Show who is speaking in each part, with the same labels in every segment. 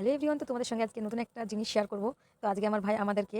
Speaker 1: Hello everyone তো তোমাদের সঙ্গে আজকে নতুন একটা জিনিস শেয়ার করব। তো আজকে আমার ভাই আমাদেরকে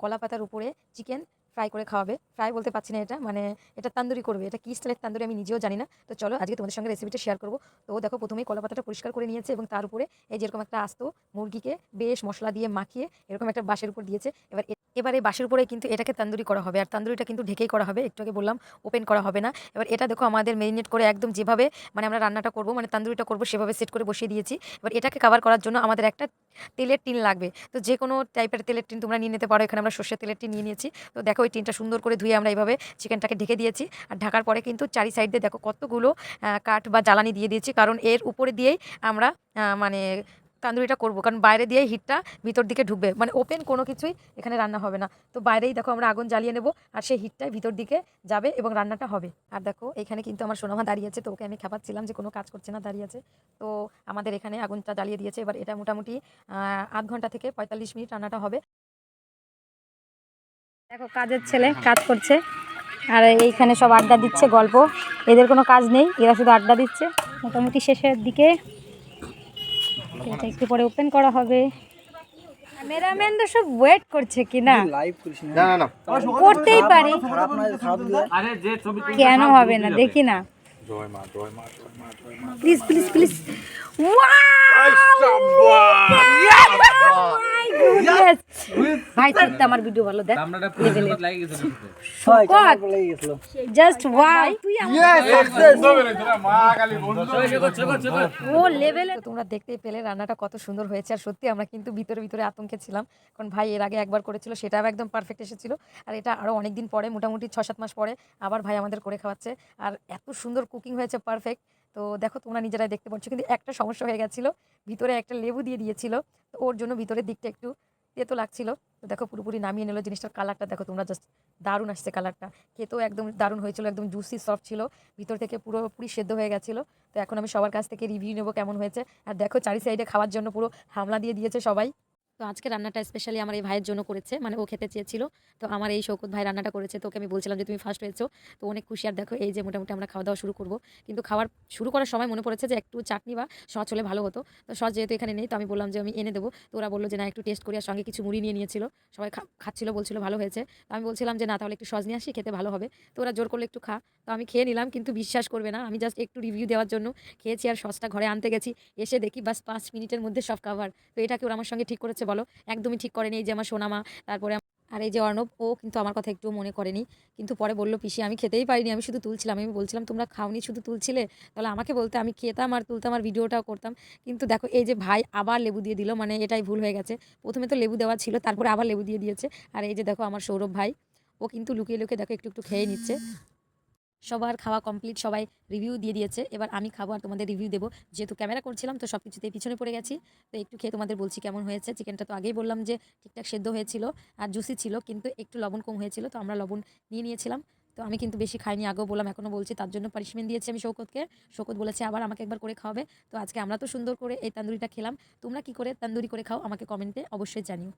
Speaker 1: কলা পাতার উপরে চিকেন ফ্রাই করে খাওয়াবে। ফ্রাই বলতে পারছি না এটা মানে এটা তান্দুরি করবে। এটা কি স্টাইলের তান্দুরি আমি নিজেও জানি না। তো চলো আজকে তোমাদের সঙ্গে রেসিপিটা শেয়ার করব। তো দেখো প্রথমেই কলা পাতাটা পরিষ্কার করে নিয়েছে এবং তার উপরে এই যেরকম একটা আস্ত মুরগিকে বেশ মশলা দিয়ে মাখিয়ে এরকম একটা বাঁশের উপর দিয়েছে। এবার এবার এই বাঁশের উপরে কিন্তু এটাকে তান্দুরি করা হবে। আর তান্দুরিটা কিন্তু ঢেকেই করা হবে। একটু আগে বললাম ওপেন করা হবে না। এবার এটা দেখো আমাদের মেরিনেট করে একদম যেভাবে মানে আমরা রান্নাটা করব মানে তান্দুরিটা করব, সেভাবে সেট করে বসিয়ে দিয়েছি। এবার এটাকে কভার করার জন্য আমাদের একটা তেলের টিন লাগবে। তো যে কোনো টাইপের তেলের টিন তোমরা নিয়ে নিতে পারো। এখানে আমরা সর্ষের তেলের টিন নিয়ে নিয়েছি। তো দেখো ওই টিনটা সুন্দর করে ধুয়ে আমরা এইভাবে চিকেনটাকে ঢেকে দিয়েছি। আর ঢাকার পরে কিন্তু চারি সাইড দিয়ে দেখো কতগুলো কাঠ বা জ্বালানি দিয়ে দিয়েছি। কারণ এর উপরে দিয়েই আমরা মানে তান্দুরিটা করব। কারণ বাইরে দিয়েই হিটটা ভিতর দিকে ঢুকবে। মানে ওপেন কোনো কিছুই এখানে রান্না হবে না। তো বাইরেই দেখো আমরা আগুন জ্বালিয়ে নেব। আর সেই হিটটাই ভিতর দিকে যাবে এবং রান্নাটা হবে। আর দেখো এখানে কিন্তু আমার সোনামা দাঁড়িয়ে আছে। তো ওকে আমি খাপাচ্ছিলাম যে কোনো কাজ করছে না, দাঁড়িয়ে আছে। তো আমাদের এখানে আগুনটা জ্বালিয়ে দিয়েছে। এবার এটা মোটামুটি আধ ঘণ্টা থেকে পঁয়তাল্লিশ মিনিট রান্নাটা হবে।
Speaker 2: দেখো কাজের ছেলে কাজ করছে। আর এইখানে সব আড্ডা দিচ্ছে গল্প। এদের কোনো কাজ নেই এরা শুধু আড্ডা দিচ্ছে। মোটামুটি শেষের দিকে এটা একটু পরে ওপেন করা হবে। সব ওয়েট করছে কি না? করতেই পারি। কেন হবে না? দেখি না। প্লিজ প্লিজ ভাই সত্যি আমার ভিডিও ভালো দেখ। জাস্ট ওয়াও তুই ও লেভেলে
Speaker 1: তোমরা দেখতে পেলে রান্নাটা কত সুন্দর হয়েছে। আর সত্যি আমরা কিন্তু ভিতরে ভিতরে আতঙ্কে ছিলাম। কারণ ভাই এর আগে একবার করেছিল সেটাও একদম পারফেক্ট এসেছিল। আর এটা আরও অনেক দিন পরে মোটামুটি ছ সাত মাস পরে আবার ভাই আমাদের করে খাওয়াচ্ছে। আর এত সুন্দর কুকিং হয়েছে পারফেক্ট তো দেখো তোমরা নিজেরাই দেখতে পাচ্ছ। কিন্তু একটা সমস্যা হয়ে গেছিল। ভিতরে একটা লেবু দিয়ে দিয়েছিল। তো ওর জন্য ভিতরের দিকটা একটু তেতো লাগছিল। তো দেখো পুরোপুরি নামিয়ে নিল জিনিসটার কালারটা দেখো তোমরা জাস্ট দারুণ আসছে কালারটা খেতেও একদম দারুণ হয়েছিল, একদম জুসি সফট ছিল। ভিতর থেকে পুরোপুরি সেদ্ধ হয়ে গেছিল। তো এখন আমি সবার কাছ থেকে রিভিউ নেব কেমন হয়েছে। আর দেখো চারি সাইডে খাওয়ার জন্য পুরো হামলা দিয়ে দিয়েছে সবাই। তো আজকে রান্নাটা স্পেশালি আমার এই ভাইয়ের জন্য করেছে মানে ও খেতে চেয়েছিল। তো আমার এই শৌকত ভাই রান্নাটা করেছে তোকে আমি বলছিলাম যে, তুমি ফার্স্ট হয়েছো। তো অনেক খুশি। আর দেখো, এই যে মোটামুটি আমরা খাওয়া দাওয়া শুরু করব। কিন্তু খাওয়ার শুরু করার সময় মনে পড়েছে যে, একটু চাটনি বা সস হলে ভালো হতো। তো সস যেহেতু এখানে নেই, তো আমি বললাম যে, আমি এনে দেবো। তো ওরা বলল যে, না, একটু টেস্ট করি। আর সঙ্গে কিছু মুড়ি নিয়ে নিয়েছিল। সবাই খাচ্ছিল, বলছিল ভালো হয়েছে। তো আমি বলছিলাম যে, না, তাহলে একটু সস নিয়ে আসি, খেতে ভালো হবে। তো ওরা জোর করলে একটু খা। তো আমি খেয়ে নিলাম, কিন্তু বিশ্বাস করবে না। আমি জাস্ট একটু রিভিউ দেওয়ার জন্য খেয়েছি আর সসটা ঘরে আনতে গেছি। এসে দেখি বাস পাঁচ মিনিটের মধ্যে সব কাভার তো এটাকে ওরা আমার সঙ্গে ঠিক করেছে বলো? একদমই ঠিক করেনি এই যে আমার সোনামা, তারপরে আর এই যে অর্ণব, ও কিন্তু আমার কথা একটু মনে করেনি। কিন্তু পরে বলল, পিসি, আমি খেতেই পারিনি, আমি শুধু তুলছিলাম। আমি বলছিলাম, তোমরা খাওনি, শুধু তুলছিলে? তাহলে আমাকে বলতে, আমি খেতাম আর তুলতাম আর ভিডিওটাও করতাম। কিন্তু দেখো, এই যে ভাই আবার লেবু দিয়ে দিল মানে এটাই ভুল হয়ে গেছে। প্রথমে তো লেবু দেওয়া ছিল, তারপরে আবার লেবু দিয়ে দিয়েছে। আর এই যে দেখো, আমার সৌরভ ভাই, ও কিন্তু লুকিয়ে লুকিয়ে দেখো, একটু একটু খেয়ে নিচ্ছে। সবার খাওয়া কমপ্লিট সবাই রিভিউ দিয়ে দিয়েছে। এবার আমি খাব আর তোমাদের রিভিউ দেবো। যেহেতু ক্যামেরা করছিলাম, তো সব কিছুতেই পিছনে পড়ে গেছি। তো একটু খেয়ে তোমাদের বলছি কেমন হয়েছে। চিকেনটা তো আগেই বললাম যে ঠিকঠাক সেদ্ধ হয়েছিল আর জুসি ছিল, কিন্তু একটু লবণ কম হয়েছিল, তো আমরা লবণ নিয়ে নিয়েছিলাম। তো আমি কিন্তু বেশি খাইনি, আগেও বললাম, এখনও বলছি, তার জন্য পানিশমেন্ট দিয়েছি আমি শৌকতকে শৌকত বলেছে আবার আমাকে একবার করে খাওয়াবে। তো আজকে আমরা তো সুন্দর করে এই তান্দুরিটা খেলাম। তোমরা কি করে তান্দুরি করে খাও, আমাকে কমেন্টে অবশ্যই জানিও।